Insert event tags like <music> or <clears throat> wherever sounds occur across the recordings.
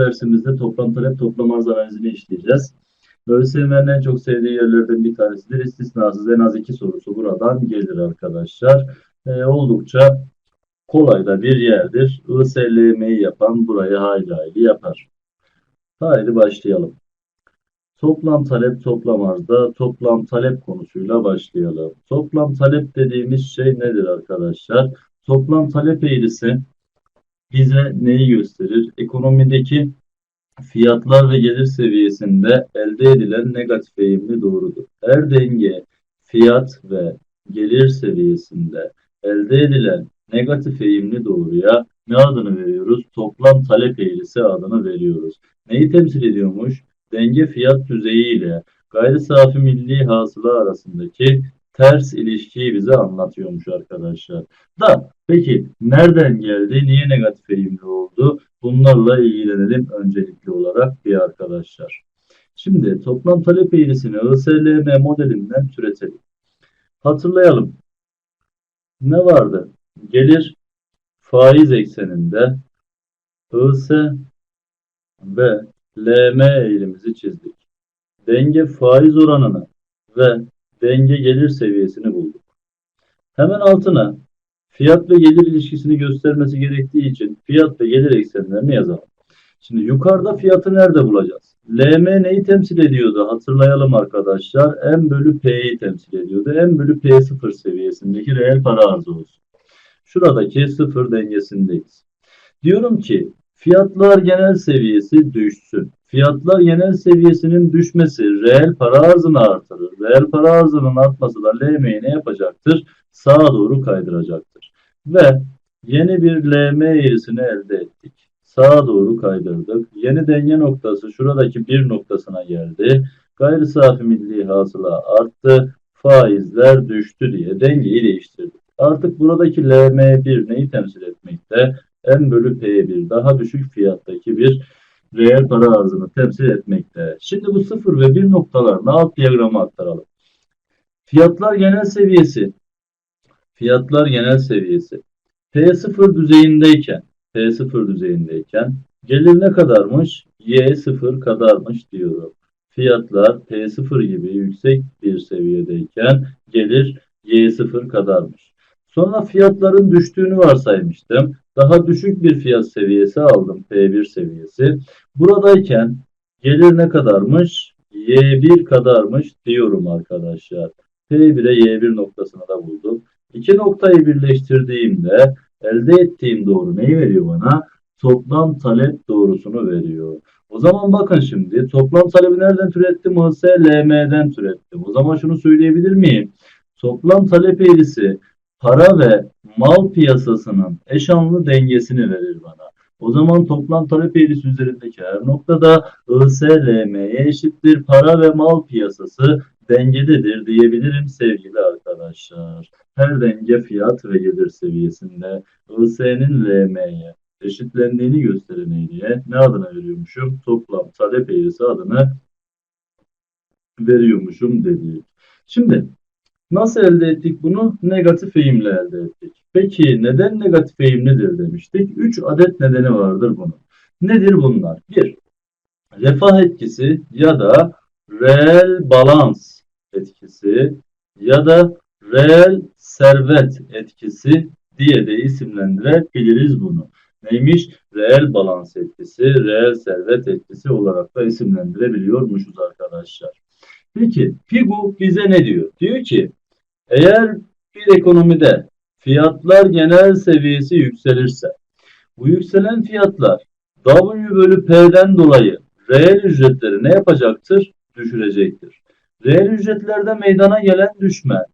dersimizde toplam talep toplam arz analizini işleyeceğiz. ÖSYM'nin en çok sevdiği yerlerden bir tanesidir. İstisnasız en az iki sorusu buradan gelir arkadaşlar. Ee, oldukça kolay da bir yerdir. ISLM'yi yapan burayı hayli hayli yapar. Haydi başlayalım. Toplam talep toplam arzda toplam talep konusuyla başlayalım. Toplam talep dediğimiz şey nedir arkadaşlar? Toplam talep eğrisi bize neyi gösterir? Ekonomideki fiyatlar ve gelir seviyesinde elde edilen negatif eğimli doğrudur. Her denge fiyat ve gelir seviyesinde elde edilen negatif eğimli doğruya ne adını veriyoruz? Toplam talep eğrisi adını veriyoruz. Neyi temsil ediyormuş? Denge fiyat düzeyi ile gayri safi milli hasıla arasındaki ters ilişkiyi bize anlatıyormuş arkadaşlar. Da peki nereden geldi? Niye negatif eğimli oldu? Bunlarla ilgilenelim öncelikli olarak bir arkadaşlar. Şimdi toplam talep eğrisini ISLM modelinden türetelim. Hatırlayalım. Ne vardı? Gelir faiz ekseninde IS ve LM eğrimizi çizdik. Denge faiz oranını ve denge gelir seviyesini bulduk. Hemen altına fiyat ve gelir ilişkisini göstermesi gerektiği için fiyat ve gelir eksenlerini yazalım. Şimdi yukarıda fiyatı nerede bulacağız? LM neyi temsil ediyordu? Hatırlayalım arkadaşlar. M bölü P'yi temsil ediyordu. M bölü P0 seviyesindeki reel para arzı olsun. Şuradaki sıfır dengesindeyiz. Diyorum ki fiyatlar genel seviyesi düşsün. Fiyatlar genel seviyesinin düşmesi reel para arzını artırır. Reel para arzının artması da LM'yi ne yapacaktır? Sağa doğru kaydıracaktır. Ve yeni bir LM eğrisini elde ettik. Sağa doğru kaydırdık. Yeni denge noktası şuradaki bir noktasına geldi. Gayri safi milli hasıla arttı. Faizler düştü diye dengeyi değiştirdik. Artık buradaki LM1 neyi temsil etmekte? M bölü P1 daha düşük fiyattaki bir reel para arzını temsil etmekte. Şimdi bu sıfır ve bir noktalarını alt diyagramı aktaralım. Fiyatlar genel seviyesi fiyatlar genel seviyesi P0 düzeyindeyken P0 düzeyindeyken gelir ne kadarmış? Y0 kadarmış diyorum. Fiyatlar P0 gibi yüksek bir seviyedeyken gelir Y0 kadarmış. Sonra fiyatların düştüğünü varsaymıştım. Daha düşük bir fiyat seviyesi aldım. P1 seviyesi. Buradayken gelir ne kadarmış? Y1 kadarmış diyorum arkadaşlar. P1'e Y1 noktasını da buldum. İki noktayı birleştirdiğimde elde ettiğim doğru neyi veriyor bana? Toplam talep doğrusunu veriyor. O zaman bakın şimdi toplam talebi nereden türettim? HS LM'den türettim. O zaman şunu söyleyebilir miyim? Toplam talep eğrisi para ve mal piyasasının eşanlı dengesini verir bana. O zaman toplam talep eğrisi üzerindeki her noktada ISLM'ye eşittir. Para ve mal piyasası dengededir diyebilirim sevgili arkadaşlar. Her denge fiyat ve gelir seviyesinde IS'nin LM'ye eşitlendiğini gösteren eğriye ne adına veriyormuşum? Toplam talep eğrisi adını veriyormuşum dedik. Şimdi Nasıl elde ettik bunu? Negatif eğimle elde ettik. Peki neden negatif eğimlidir demiştik? 3 adet nedeni vardır bunun. Nedir bunlar? 1. Refah etkisi ya da reel balans etkisi ya da reel servet etkisi diye de isimlendirebiliriz bunu. Neymiş? Reel balans etkisi, reel servet etkisi olarak da isimlendirebiliyormuşuz arkadaşlar. Peki Figu bize ne diyor? Diyor ki eğer bir ekonomide fiyatlar genel seviyesi yükselirse, bu yükselen fiyatlar W bölü P'den dolayı reel ücretleri ne yapacaktır? Düşürecektir. Reel ücretlerde meydana gelen düşme,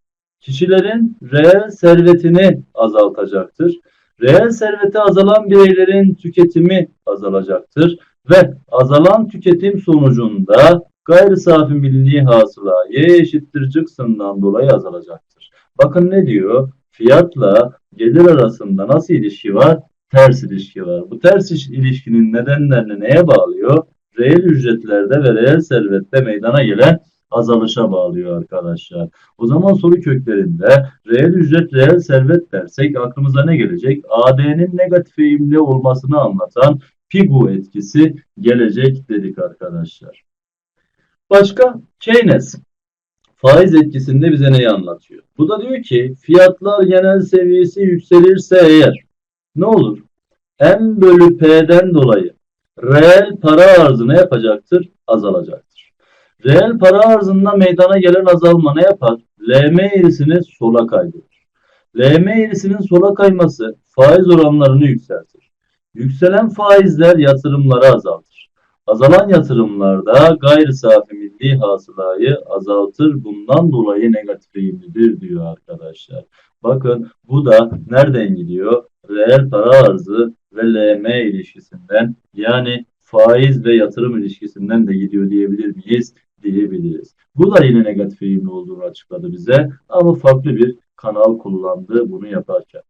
kişilerin reel servetini azaltacaktır. Reel serveti azalan bireylerin tüketimi azalacaktır ve azalan tüketim sonucunda gayri safi milli hasıla y eşittir cıksından dolayı azalacaktır. Bakın ne diyor? Fiyatla gelir arasında nasıl ilişki var? Ters ilişki var. Bu ters ilişkinin nedenlerini neye bağlıyor? Reel ücretlerde ve reel servette meydana gelen azalışa bağlıyor arkadaşlar. O zaman soru köklerinde reel ücret, reel servet dersek aklımıza ne gelecek? AD'nin negatif eğimli olmasını anlatan Figu etkisi gelecek dedik arkadaşlar. Başka Keynes faiz etkisinde bize neyi anlatıyor? Bu da diyor ki fiyatlar genel seviyesi yükselirse eğer ne olur? M bölü P'den dolayı reel para arzı ne yapacaktır? Azalacaktır. Reel para arzında meydana gelen azalma ne yapar? LM eğrisini sola kaydırır. LM eğrisinin sola kayması faiz oranlarını yükseltir. Yükselen faizler yatırımları azaltır. Azalan yatırımlarda gayri safi milli hasılayı azaltır. Bundan dolayı negatif eğimlidir diyor arkadaşlar. Bakın bu da nereden gidiyor? Reel para arzı ve LM ilişkisinden yani faiz ve yatırım ilişkisinden de gidiyor diyebilir miyiz? Diyebiliriz. Bu da yine negatif eğimli olduğunu açıkladı bize ama farklı bir kanal kullandı bunu yaparken.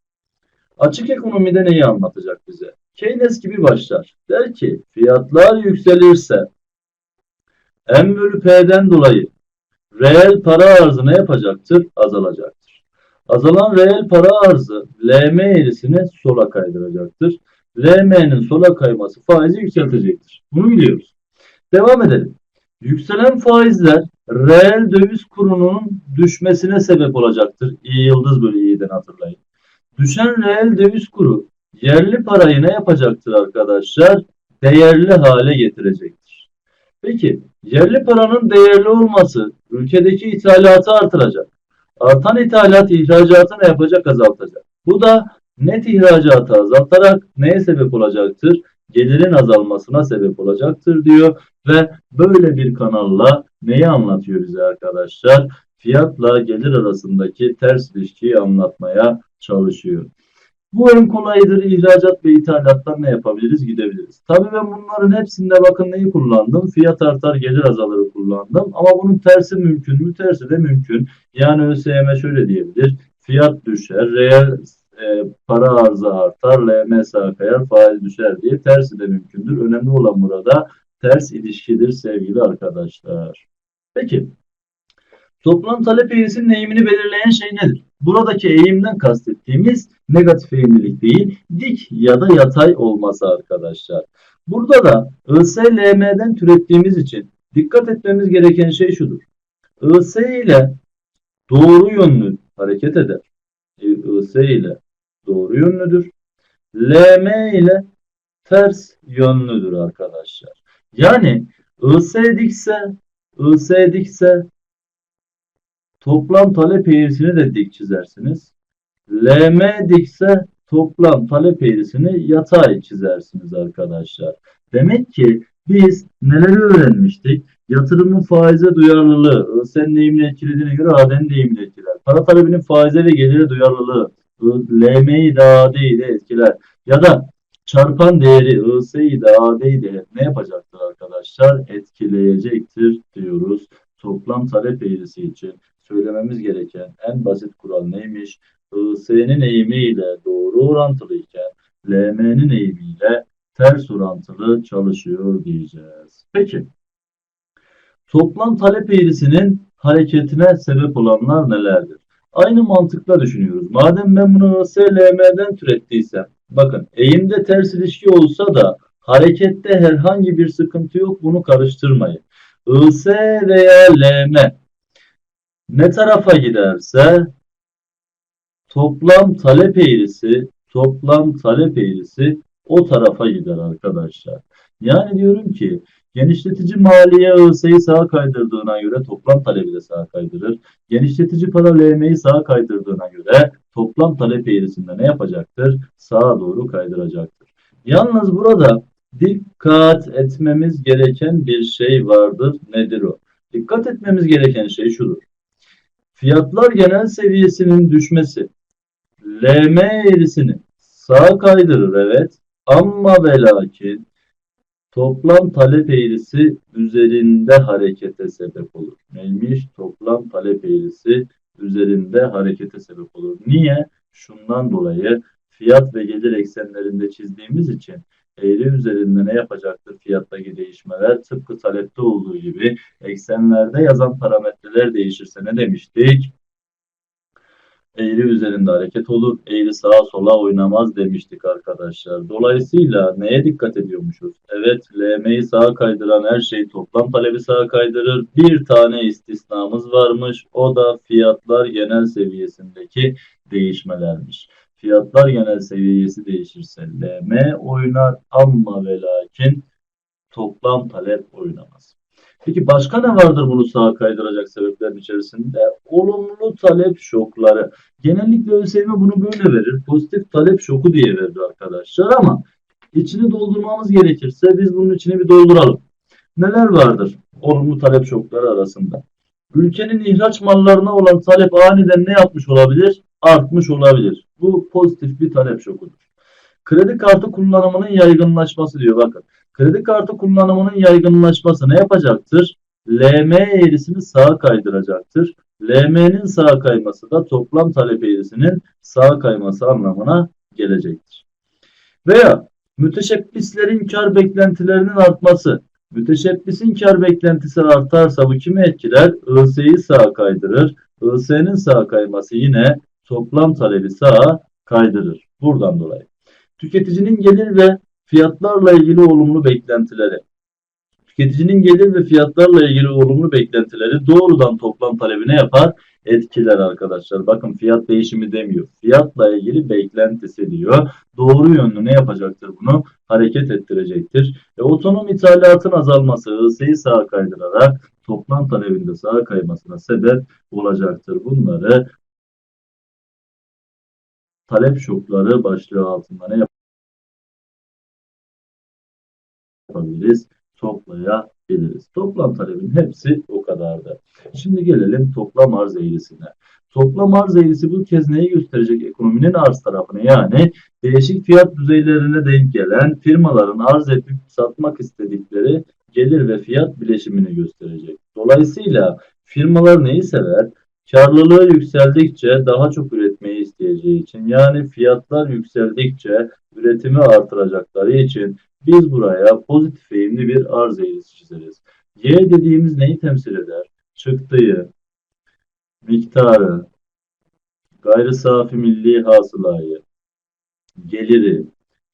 Açık ekonomide neyi anlatacak bize? Keynes gibi başlar. Der ki fiyatlar yükselirse M bölü P'den dolayı reel para arzı ne yapacaktır? Azalacaktır. Azalan reel para arzı LM eğrisini sola kaydıracaktır. LM'nin sola kayması faizi yükseltecektir. Bunu biliyoruz. Devam edelim. Yükselen faizler reel döviz kurunun düşmesine sebep olacaktır. İyi yıldız bölü iyiden hatırlayın. Düşen reel döviz kuru yerli parayı ne yapacaktır arkadaşlar? Değerli hale getirecektir. Peki yerli paranın değerli olması ülkedeki ithalatı artıracak. Artan ithalat ihracatı ne yapacak? Azaltacak. Bu da net ihracatı azaltarak neye sebep olacaktır? Gelirin azalmasına sebep olacaktır diyor ve böyle bir kanalla neyi anlatıyor bize arkadaşlar? Fiyatla gelir arasındaki ters ilişkiyi anlatmaya çalışıyor. Bu en kolayıdır. İhracat ve ithalattan ne yapabiliriz? Gidebiliriz. Tabii ben bunların hepsinde bakın neyi kullandım? Fiyat artar, gelir azalır kullandım. Ama bunun tersi mümkün mü? Tersi de mümkün. Yani ÖSYM şöyle diyebilir. Fiyat düşer, reel e, para arzı artar, LM sağa kayar, faiz düşer diye tersi de mümkündür. Önemli olan burada ters ilişkidir sevgili arkadaşlar. Peki toplam talep eğrisinin eğimini belirleyen şey nedir? Buradaki eğimden kastettiğimiz negatif eğimlilik değil, dik ya da yatay olması arkadaşlar. Burada da ISLM'den türettiğimiz için dikkat etmemiz gereken şey şudur. IS ile doğru yönlü hareket eder. IS ile doğru yönlüdür. LM ile ters yönlüdür arkadaşlar. Yani IS dikse, IS dikse toplam talep eğrisini de dik çizersiniz. LM dikse toplam talep eğrisini yatay çizersiniz arkadaşlar. Demek ki biz neleri öğrenmiştik? Yatırımın faize duyarlılığı, sen deyimini etkilediğine göre AD'nin deyimini etkiler. Para talebinin faize ve gelire duyarlılığı, LM'yi de AD'yi de etkiler. Ya da çarpan değeri IS'yi de AD'yi de ne yapacaktır arkadaşlar? Etkileyecektir diyoruz. Toplam talep eğrisi için söylememiz gereken en basit kural neymiş? IS'nin eğimiyle doğru orantılıyken LM'nin eğimiyle ters orantılı çalışıyor diyeceğiz. Peki toplam talep eğrisinin hareketine sebep olanlar nelerdir? Aynı mantıkla düşünüyoruz. Madem ben bunu IS LM'den türettiysem bakın eğimde ters ilişki olsa da harekette herhangi bir sıkıntı yok bunu karıştırmayın. IS veya LM ne tarafa giderse toplam talep eğrisi toplam talep eğrisi o tarafa gider arkadaşlar. Yani diyorum ki genişletici maliye ÖS'yi sağa kaydırdığına göre toplam talebi de sağa kaydırır. Genişletici para LM'yi sağa kaydırdığına göre toplam talep eğrisinde ne yapacaktır? Sağa doğru kaydıracaktır. Yalnız burada dikkat etmemiz gereken bir şey vardır. Nedir o? Dikkat etmemiz gereken şey şudur. Fiyatlar genel seviyesinin düşmesi LM eğrisini sağa kaydırır evet ama ve lakin toplam talep eğrisi üzerinde harekete sebep olur. Neymiş? Toplam talep eğrisi üzerinde harekete sebep olur. Niye? Şundan dolayı fiyat ve gelir eksenlerinde çizdiğimiz için eğri üzerinde ne yapacaktır fiyattaki değişmeler? Tıpkı talepte olduğu gibi eksenlerde yazan parametreler değişirse ne demiştik? eğri üzerinde hareket olur. Eğri sağa sola oynamaz demiştik arkadaşlar. Dolayısıyla neye dikkat ediyormuşuz? Evet LM'yi sağa kaydıran her şey toplam talebi sağa kaydırır. Bir tane istisnamız varmış. O da fiyatlar genel seviyesindeki değişmelermiş. Fiyatlar genel seviyesi değişirse LM oynar ama ve lakin toplam talep oynamaz. Peki başka ne vardır bunu sağa kaydıracak sebeplerin içerisinde? Olumlu talep şokları. Genellikle ÖSYM bunu böyle verir. Pozitif talep şoku diye verir arkadaşlar ama içini doldurmamız gerekirse biz bunun içini bir dolduralım. Neler vardır olumlu talep şokları arasında? Ülkenin ihraç mallarına olan talep aniden ne yapmış olabilir? Artmış olabilir. Bu pozitif bir talep şokudur. Kredi kartı kullanımının yaygınlaşması diyor bakın. Kredi kartı kullanımının yaygınlaşması ne yapacaktır? LM eğrisini sağa kaydıracaktır. LM'nin sağa kayması da toplam talep eğrisinin sağa kayması anlamına gelecektir. Veya müteşebbislerin kar beklentilerinin artması. Müteşebbisin kar beklentisi artarsa bu kimi etkiler? IS'yi sağa kaydırır. IS'nin sağa kayması yine toplam talebi sağa kaydırır. Buradan dolayı. Tüketicinin gelir ve fiyatlarla ilgili olumlu beklentileri. Tüketicinin gelir ve fiyatlarla ilgili olumlu beklentileri doğrudan toplam talebine yapar, etkiler arkadaşlar. Bakın fiyat değişimi demiyor. Fiyatla ilgili beklentisi diyor. Doğru yönlü ne yapacaktır bunu? Hareket ettirecektir. E, otonom ithalatın azalması ısı sağa kaydırarak toplam talebinde sağa kaymasına sebep olacaktır. Bunları talep şokları başlığı altında ne yapabiliriz? Toplayabiliriz. Toplam talebin hepsi o kadardı. Şimdi gelelim toplam arz eğrisine. Toplam arz eğrisi bu kez neyi gösterecek? Ekonominin arz tarafını yani değişik fiyat düzeylerine denk gelen firmaların arz edip satmak istedikleri gelir ve fiyat bileşimini gösterecek. Dolayısıyla firmalar neyi sever? Karlılığı yükseldikçe daha çok üretmeyi isteyeceği için yani fiyatlar yükseldikçe üretimi artıracakları için biz buraya pozitif eğimli bir arz eğrisi çizeriz. Y dediğimiz neyi temsil eder? Çıktığı, miktarı, gayri safi milli hasılayı, geliri.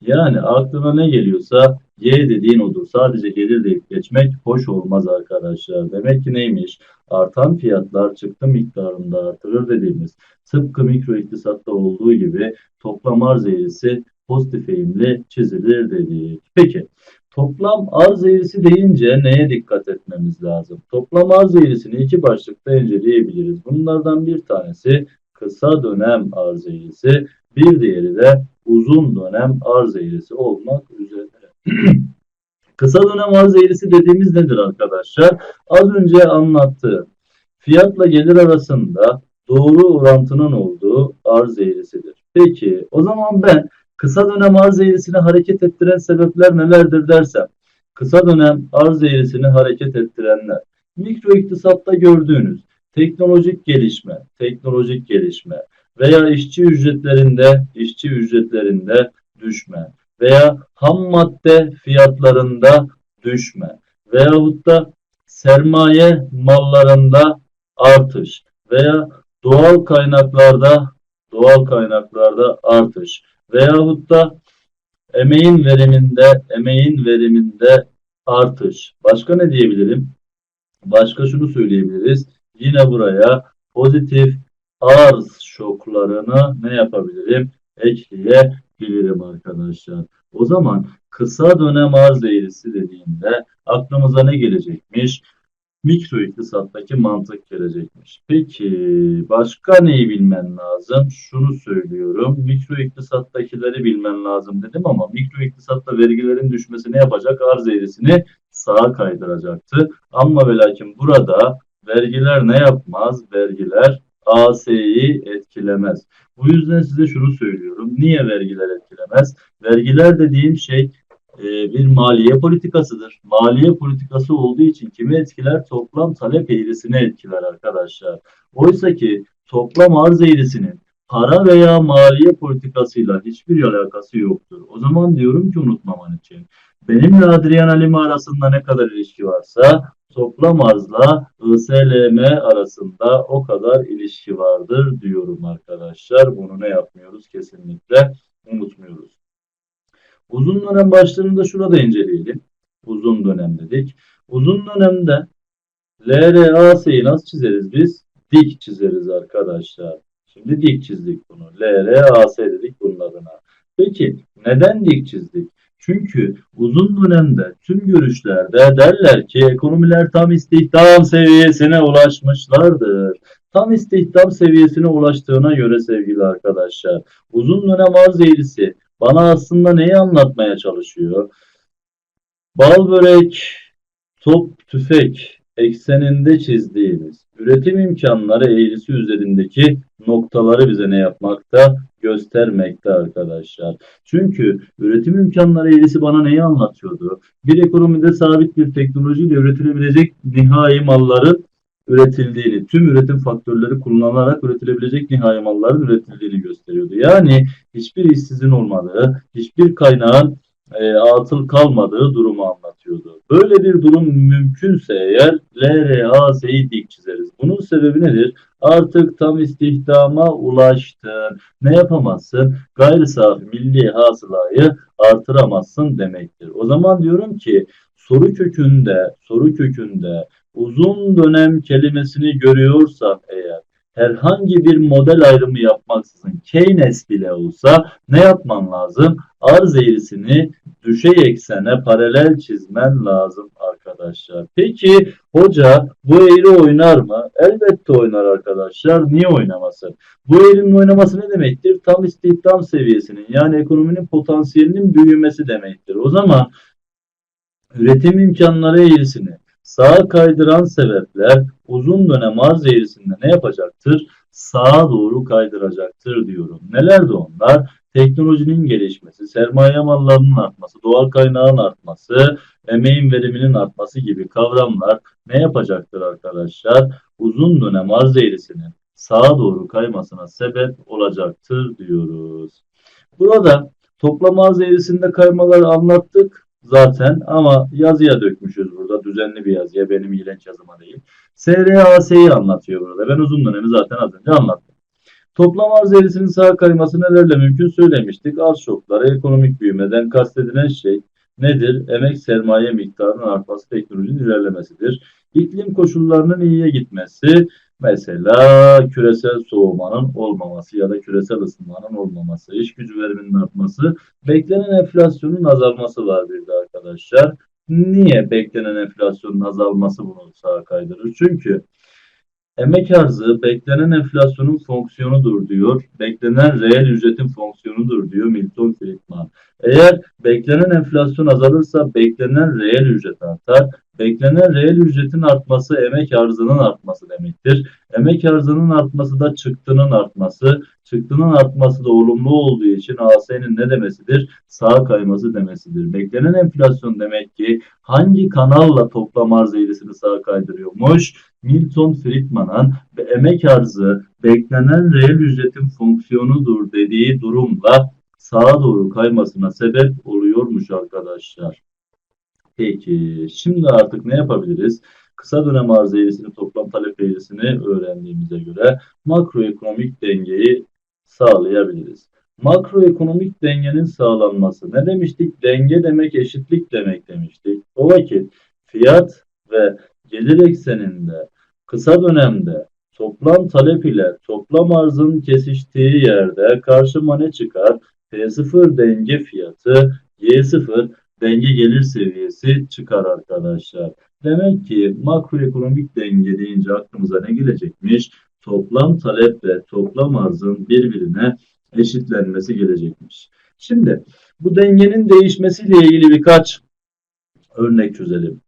Yani aklına ne geliyorsa Y dediğin odur. Sadece gelir deyip geçmek hoş olmaz arkadaşlar. Demek ki neymiş? Artan fiyatlar çıktı miktarında artırır dediğimiz. Tıpkı mikro iktisatta olduğu gibi toplam arz eğrisi pozitif eğimli çizilir dedik. Peki toplam arz eğrisi deyince neye dikkat etmemiz lazım? Toplam arz eğrisini iki başlıkta inceleyebiliriz. Bunlardan bir tanesi kısa dönem arz eğrisi, bir diğeri de uzun dönem arz eğrisi olmak üzere. <clears throat> Kısa dönem arz eğrisi dediğimiz nedir arkadaşlar? Az önce anlattığım fiyatla gelir arasında doğru orantının olduğu arz eğrisidir. Peki o zaman ben kısa dönem arz eğrisini hareket ettiren sebepler nelerdir dersem kısa dönem arz eğrisini hareket ettirenler mikro iktisatta gördüğünüz teknolojik gelişme, teknolojik gelişme veya işçi ücretlerinde, işçi ücretlerinde düşme veya ham madde fiyatlarında düşme veyahut da sermaye mallarında artış veya doğal kaynaklarda doğal kaynaklarda artış veyahut da emeğin veriminde emeğin veriminde artış. Başka ne diyebilirim? Başka şunu söyleyebiliriz. Yine buraya pozitif arz şoklarını ne yapabilirim? Ekleyebilirim arkadaşlar. O zaman kısa dönem arz eğrisi dediğimde aklımıza ne gelecekmiş? Mikro iktisattaki mantık gelecekmiş. Peki başka neyi bilmen lazım? Şunu söylüyorum. Mikro iktisattakileri bilmen lazım dedim ama mikro iktisatta vergilerin düşmesi ne yapacak? Arz eğrisini sağa kaydıracaktı. Ama ve lakin burada vergiler ne yapmaz? Vergiler AS'yi etkilemez. Bu yüzden size şunu söylüyorum. Niye vergiler etkilemez? Vergiler dediğim şey e, bir maliye politikasıdır. Maliye politikası olduğu için kimi etkiler? Toplam talep eğrisini etkiler arkadaşlar. Oysa ki toplam arz eğrisinin para veya maliye politikasıyla hiçbir alakası yoktur. O zaman diyorum ki unutmaman için benimle Adrian Alimi arasında ne kadar ilişki varsa toplam arzla ISLM arasında o kadar ilişki vardır diyorum arkadaşlar. Bunu ne yapmıyoruz? Kesinlikle unutmuyoruz. Uzun dönem başlığını da şurada inceleyelim. Uzun dönem dedik. Uzun dönemde LRAS'yi nasıl çizeriz biz? Dik çizeriz arkadaşlar. Şimdi dik çizdik bunu. LRAS dedik bunun adına. Peki neden dik çizdik? Çünkü uzun dönemde tüm görüşlerde derler ki ekonomiler tam istihdam seviyesine ulaşmışlardır. Tam istihdam seviyesine ulaştığına göre sevgili arkadaşlar uzun dönem arz eğrisi bana aslında neyi anlatmaya çalışıyor? Bal börek, top tüfek ekseninde çizdiğimiz üretim imkanları eğrisi üzerindeki noktaları bize ne yapmakta? Göstermekte arkadaşlar. Çünkü üretim imkanları eğrisi bana neyi anlatıyordu? Bir ekonomide sabit bir teknolojiyle üretilebilecek nihai malların üretildiğini, tüm üretim faktörleri kullanılarak üretilebilecek nihai malların üretildiğini gösteriyordu. Yani hiçbir işsizin olmadığı, hiçbir kaynağın e, atıl kalmadığı durumu anlatıyordu. Böyle bir durum mümkünse eğer LRAS'yi dik çizeriz. Bunun sebebi nedir? Artık tam istihdama ulaştın. Ne yapamazsın? Gayri safi milli hasılayı artıramazsın demektir. O zaman diyorum ki soru kökünde, soru kökünde uzun dönem kelimesini görüyorsan eğer herhangi bir model ayrımı yapmaksızın Keynes bile olsa ne yapman lazım? Arz eğrisini düşey eksene paralel çizmen lazım arkadaşlar. Peki hoca bu eğri oynar mı? Elbette oynar arkadaşlar. Niye oynamasın? Bu eğrinin oynaması ne demektir? Tam istihdam seviyesinin yani ekonominin potansiyelinin büyümesi demektir. O zaman üretim imkanları eğrisini sağa kaydıran sebepler uzun dönem arz eğrisinde ne yapacaktır? Sağa doğru kaydıracaktır diyorum. Neler de onlar? Teknolojinin gelişmesi, sermaye mallarının artması, doğal kaynağın artması, emeğin veriminin artması gibi kavramlar ne yapacaktır arkadaşlar? Uzun dönem arz eğrisinin sağa doğru kaymasına sebep olacaktır diyoruz. Burada toplam arz eğrisinde kaymaları anlattık zaten ama yazıya dökmüşüz burada düzenli bir yazıya benim iğrenç yazıma değil. SRAS'yi anlatıyor burada. Ben uzun dönemi zaten az önce anlattım. Toplam arz eğrisinin sağa kayması nelerle mümkün söylemiştik. Az şokları ekonomik büyümeden kastedilen şey nedir? Emek sermaye miktarının artması teknolojinin ilerlemesidir. İklim koşullarının iyiye gitmesi, Mesela küresel soğumanın olmaması ya da küresel ısınmanın olmaması, iş gücü veriminin artması, beklenen enflasyonun azalması var bir de arkadaşlar. Niye beklenen enflasyonun azalması bunu sağa kaydırır? Çünkü emek arzı beklenen enflasyonun fonksiyonudur diyor. Beklenen reel ücretin fonksiyonudur diyor Milton Friedman. Eğer beklenen enflasyon azalırsa beklenen reel ücret artar. Beklenen reel ücretin artması emek arzının artması demektir. Emek arzının artması da çıktının artması. Çıktının artması da olumlu olduğu için AS'nin ne demesidir? Sağa kayması demesidir. Beklenen enflasyon demek ki hangi kanalla toplam arz eğrisini sağa kaydırıyormuş? Milton Friedman'ın emek arzı beklenen reel ücretin fonksiyonudur dediği durumla sağa doğru kaymasına sebep oluyormuş arkadaşlar. Peki şimdi artık ne yapabiliriz? Kısa dönem arz eğrisini, toplam talep eğrisini öğrendiğimize göre makroekonomik dengeyi sağlayabiliriz. Makroekonomik dengenin sağlanması. Ne demiştik? Denge demek eşitlik demek demiştik. O vakit fiyat ve gelir ekseninde kısa dönemde toplam talep ile toplam arzın kesiştiği yerde karşıma ne çıkar? P0 denge fiyatı, Y0 denge gelir seviyesi çıkar arkadaşlar. Demek ki makroekonomik denge deyince aklımıza ne gelecekmiş? Toplam talep ve toplam arzın birbirine eşitlenmesi gelecekmiş. Şimdi bu dengenin değişmesiyle ilgili birkaç örnek çözelim.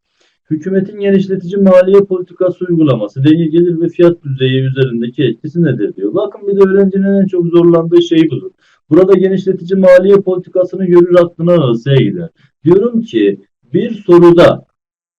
Hükümetin genişletici maliye politikası uygulaması denge gelir ve fiyat düzeyi üzerindeki etkisi nedir diyor. Bakın bir de öğrencinin en çok zorlandığı şey budur. Burada genişletici maliye politikasını görür aklına ÖS'ye gider. Diyorum ki bir soruda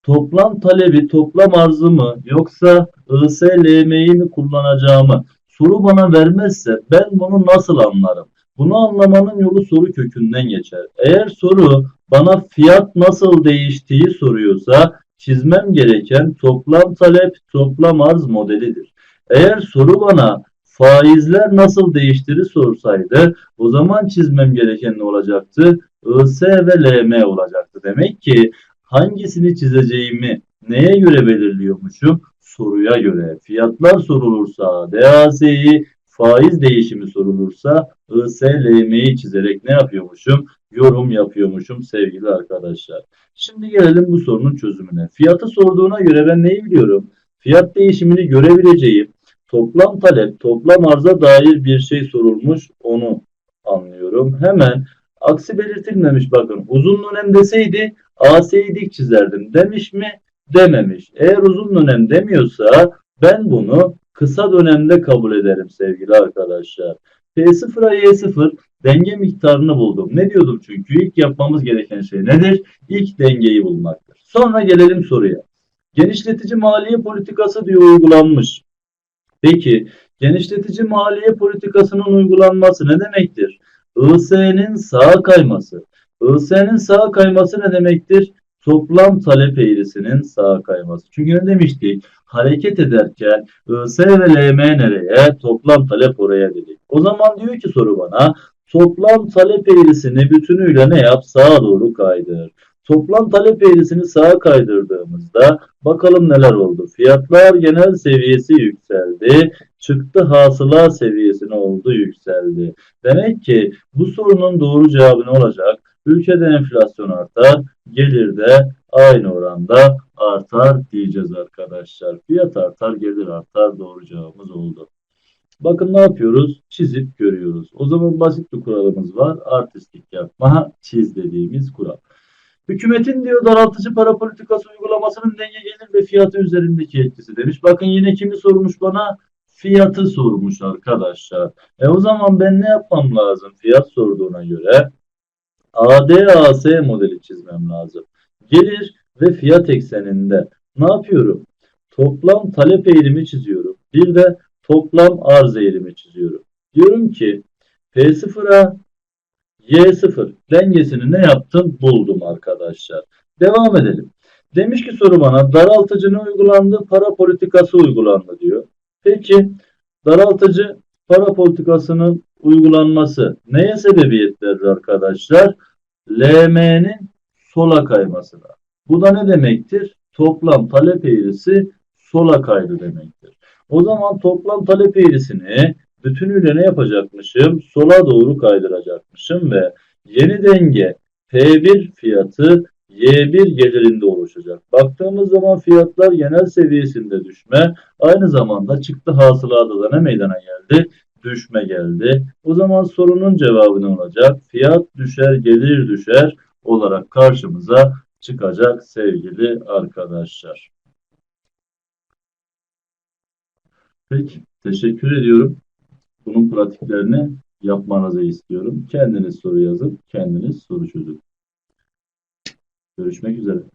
toplam talebi, toplam arzı mı yoksa ISLM'yi mi kullanacağımı soru bana vermezse ben bunu nasıl anlarım? Bunu anlamanın yolu soru kökünden geçer. Eğer soru bana fiyat nasıl değiştiği soruyorsa çizmem gereken toplam talep, toplam arz modelidir. Eğer soru bana faizler nasıl değiştirir sorsaydı o zaman çizmem gereken ne olacaktı? IS ve LM olacaktı. Demek ki hangisini çizeceğimi neye göre belirliyormuşum? Soruya göre. Fiyatlar sorulursa DAS'yi, faiz değişimi sorulursa IS, LM'yi çizerek ne yapıyormuşum? Yorum yapıyormuşum sevgili arkadaşlar. Şimdi gelelim bu sorunun çözümüne. Fiyatı sorduğuna göre ben neyi biliyorum? Fiyat değişimini görebileceğim toplam talep, toplam arza dair bir şey sorulmuş onu anlıyorum. Hemen aksi belirtilmemiş bakın. Uzun dönem deseydi AS'yi dik çizerdim demiş mi? Dememiş. Eğer uzun dönem demiyorsa ben bunu kısa dönemde kabul ederim sevgili arkadaşlar. P0'a Y0 denge miktarını buldum. Ne diyordum çünkü? ilk yapmamız gereken şey nedir? İlk dengeyi bulmaktır. Sonra gelelim soruya. Genişletici maliye politikası diyor uygulanmış. Peki genişletici maliye politikasının uygulanması ne demektir? IS'nin sağa kayması. IS'nin sağa kayması ne demektir? Toplam talep eğrisinin sağa kayması. Çünkü ne demiştik? Hareket ederken IS ve LM nereye? Toplam talep oraya dedik. O zaman diyor ki soru bana toplam talep eğrisini bütünüyle ne yap? Sağa doğru kaydır. Toplam talep eğrisini sağa kaydırdığımızda bakalım neler oldu. Fiyatlar genel seviyesi yükseldi. Çıktı hasıla seviyesi ne oldu? Yükseldi. Demek ki bu sorunun doğru cevabı ne olacak? Ülkede enflasyon artar, gelir de aynı oranda artar diyeceğiz arkadaşlar. Fiyat artar, gelir artar doğru cevabımız oldu. Bakın ne yapıyoruz? Çizip görüyoruz. O zaman basit bir kuralımız var. Artistlik yapma, çiz dediğimiz kural. Hükümetin diyor daraltıcı para politikası uygulamasının denge gelir ve fiyatı üzerindeki etkisi demiş. Bakın yine kimi sormuş bana? Fiyatı sormuş arkadaşlar. E o zaman ben ne yapmam lazım? Fiyat sorduğuna göre ADAS modeli çizmem lazım. Gelir ve fiyat ekseninde ne yapıyorum? Toplam talep eğilimi çiziyorum. Bir de toplam arz eğilimi çiziyorum. Diyorum ki P0'a Y0 dengesini ne yaptım? Buldum arkadaşlar. Devam edelim. Demiş ki soru bana daraltıcının uygulandığı para politikası uygulandı diyor. Peki daraltıcı para politikasının uygulanması neye sebebiyet verir arkadaşlar? LM'nin sola kaymasına. Bu da ne demektir? Toplam talep eğrisi sola kaydı demektir. O zaman toplam talep eğrisini bütünüyle ne yapacakmışım? Sola doğru kaydıracakmışım ve yeni denge P1 fiyatı Y1 gelirinde oluşacak. Baktığımız zaman fiyatlar genel seviyesinde düşme, aynı zamanda çıktı hasılada da ne meydana geldi? Düşme geldi. O zaman sorunun cevabı ne olacak? Fiyat düşer, gelir düşer olarak karşımıza çıkacak sevgili arkadaşlar. Peki, teşekkür ediyorum. Bunun pratiklerini yapmanızı istiyorum. Kendiniz soru yazın, kendiniz soru çözün. Görüşmek üzere.